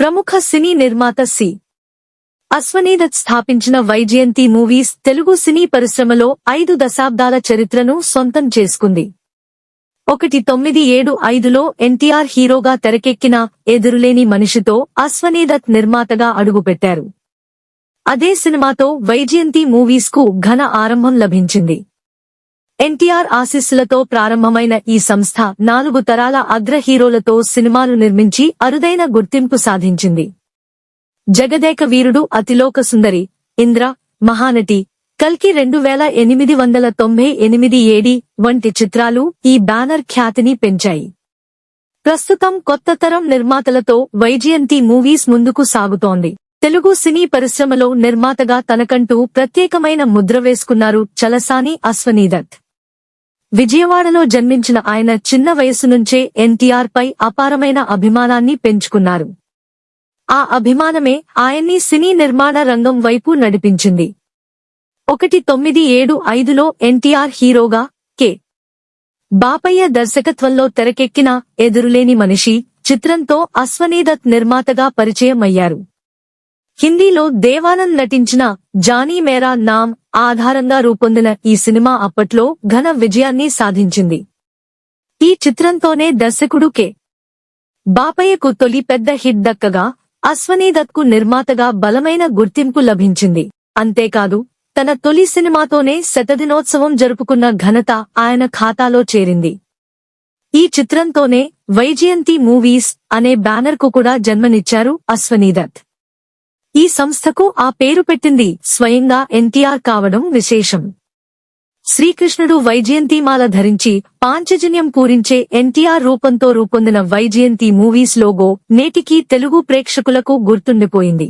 ప్రముఖ సినీ నిర్మాత సి. అశ్వనీదత్ స్థాపించిన వైజయంతి మూవీస్ తెలుగు సినీ పరిశ్రమలో ఐదు దశాబ్దాల చరిత్రను సొంతం చేసుకుంది. ఒకటి తొమ్మిది ఏడు ఐదులో ఎన్టీఆర్ హీరోగా తెరకెక్కిన ఎదురులేని మనిషితో అశ్వనీదత్ నిర్మాతగా అడుగుపెట్టారు. అదే సినిమాతో వైజయంతి మూవీస్కు ఘన ఆరంభం లభించింది. ఎన్టీఆర్ ఆశీస్సులతో ప్రారంభమైన ఈ సంస్థ నాలుగు తరాల అగ్ర హీరోలతో సినిమాలు నిర్మించి అరుదైన గుర్తింపు సాధించింది. జగదేక వీరుడు అతిలోక సుందరి ఇంద్ర మహానటి కల్కి రెండు వేల ఎనిమిది వందల తొంభై ఎనిమిది ఏడి వంటి చిత్రాలు ఈ బ్యానర్ ఖ్యాతిని పెంచాయి. ప్రస్తుతం కొత్త తరం నిర్మాతలతో వైజయంతి మూవీస్ ముందుకు సాగుతోంది. తెలుగు సినీ పరిశ్రమలో నిర్మాతగా తనకంటూ ప్రత్యేకమైన ముద్ర వేసుకున్నారు చలసాని అశ్వనీదత్. విజయవాడలో జన్మించిన ఆయన చిన్న వయసు నుంచే ఎన్టీఆర్ పై అపారమైన అభిమానాన్ని పెంచుకున్నారు. ఆ అభిమానమే ఆయన్ని సినీ నిర్మాణ రంగం వైపు నడిపించింది. ఒకటి తొమ్మిది ఏడు ఐదులో ఎన్టీఆర్ హీరోగా కె. బాపయ్య దర్శకత్వంలో తెరకెక్కిన ఎదురులేని మనిషి చిత్రంతో అశ్వనీదత్ నిర్మాతగా పరిచయం అయ్యారు హిందీలో దేవానంద్ నటించిన జానీ మేరా నామ్ ఆధారంగా రూపొందిన ఈ సినిమా అప్పట్లో ఘన విజయాన్ని సాధించింది. ఈ చిత్రంతోనే దర్శకుడు కె. బాపయ్యకు తొలి పెద్ద హిట్ దక్కగా అశ్వనీదత్కు నిర్మాతగా బలమైన గుర్తింపు లభించింది. అంతేకాదు తన తొలి సినిమాతోనే శతదినోత్సవం జరుపుకున్న ఘనత ఆయన ఖాతాలో చేరింది. ఈ చిత్రంతోనే వైజయంతి మూవీస్ అనే బ్యానర్కు కూడా జన్మనిచ్చారు అశ్వనీదత్ ఈ సంస్థకు ఆ పేరు పెట్టింది స్వయంగా ఎన్టీఆర్ కావడం విశేషం. శ్రీకృష్ణుడు వైజయంతిమాల ధరించి పాంచజన్యం పూరించే ఎన్టీఆర్ రూపంతో రూపొందిన వైజయంతి మూవీస్ లోగో నేటికీ తెలుగు ప్రేక్షకులకు గుర్తుండిపోయింది.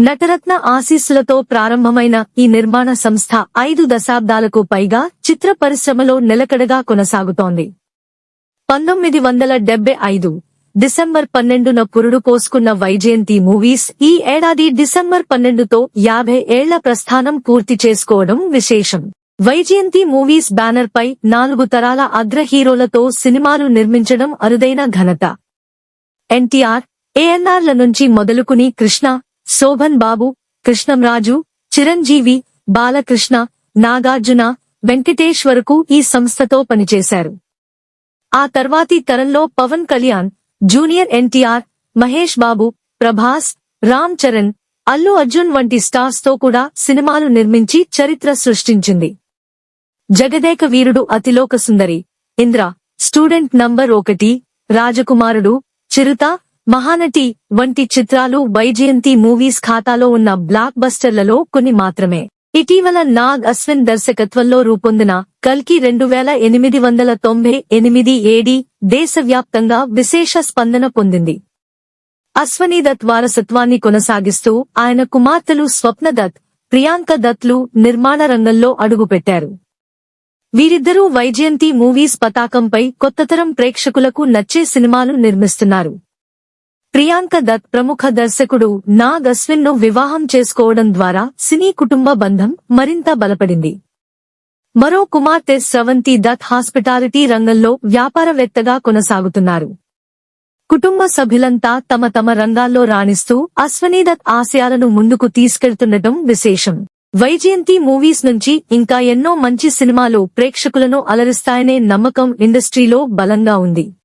నటరత్న ఆశీస్సులతో ప్రారంభమైన ఈ నిర్మాణ సంస్థ ఐదు దశాబ్దాలకు పైగా చిత్ర పరిశ్రమలో నిలకడగా కొనసాగుతోంది. పంతొమ్మిది వందల డెబ్బై ఐదు డిసెంబర్ పన్నెండున పురుడు పోసుకున్న వైజయంతి మూవీస్ ఈ ఏడాది డిసెంబర్ పన్నెండుతో యాభై ఏళ్ళ ప్రస్థానం పూర్తి చేసుకోవడం విశేషం. వైజయంతి మూవీస్ బ్యానర్ పై నాలుగు తరాల అగ్ర హీరోలతో సినిమాలు నిర్మించడం అరుదైన ఘనత. ఎన్టీఆర్ ఏఎన్ఆర్ల నుంచి మొదలుకుని కృష్ణ శోభన్ బాబు కృష్ణంరాజు చిరంజీవి బాలకృష్ణ నాగార్జున వెంకటేష్ వరకు ఈ సంస్థతో పనిచేశారు. ఆ తర్వాతి తరంలో పవన్ కళ్యాణ్ జూనియర్ ఎన్టీఆర్ మహేష్ బాబు ప్రభాస్ రామ్ చరణ్ అల్లు అర్జున్ వంటి స్టార్స్తో కూడా సినిమాలు నిర్మించి చరిత్ర సృష్టించింది. జగదేక వీరుడు అతిలోక సుందరి ఇంద్ర స్టూడెంట్ నంబర్ ఒకటి రాజకుమారుడు చిరుత మహానటి వంటి చిత్రాలు వైజయంతి మూవీస్ ఖాతాలో ఉన్న బ్లాక్ బస్టర్లలో కొన్ని మాత్రమే. ఇటీవల నాగ్ అశ్విన్ దర్శకత్వంలో రూపొందిన కల్కి రెండు వేల ఎనిమిది వందల తొంభై ఎనిమిది ఏడి దేశవ్యాప్తంగా విశేష స్పందన పొందింది. అశ్వనీదత్ వారసత్వాన్ని కొనసాగిస్తూ ఆయన కుమార్తెలు స్వప్నదత్ ప్రియాంక దత్లు నిర్మాణ రంగంలో అడుగుపెట్టారు. వీరిద్దరూ వైజయంతి మూవీస్ పతాకంపై కొత్తతరం ప్రేక్షకులకు నచ్చే సినిమాలు నిర్మిస్తున్నారు. ప్రియాంక దత్ ప్రముఖ దర్శకుడు నాగ్ అశ్విన్ను వివాహం చేసుకోవడం ద్వారా సినీ కుటుంబ బంధం మరింత బలపడింది. మరో కుమార్తె స్రవంతి దత్ హాస్పిటాలిటీ రంగంలో వ్యాపారవేత్తగా కొనసాగుతున్నారు. కుటుంబ సభ్యులంతా తమ తమ రంగాల్లో రాణిస్తూ అశ్వనీదత్ ఆశయాలను ముందుకు తీసుకెళ్తుండటం విశేషం. వైజయంతి మూవీస్ నుంచి ఇంకా ఎన్నో మంచి సినిమాలు ప్రేక్షకులను అలరిస్తాయనే నమ్మకం ఇండస్ట్రీలో బలంగా ఉంది.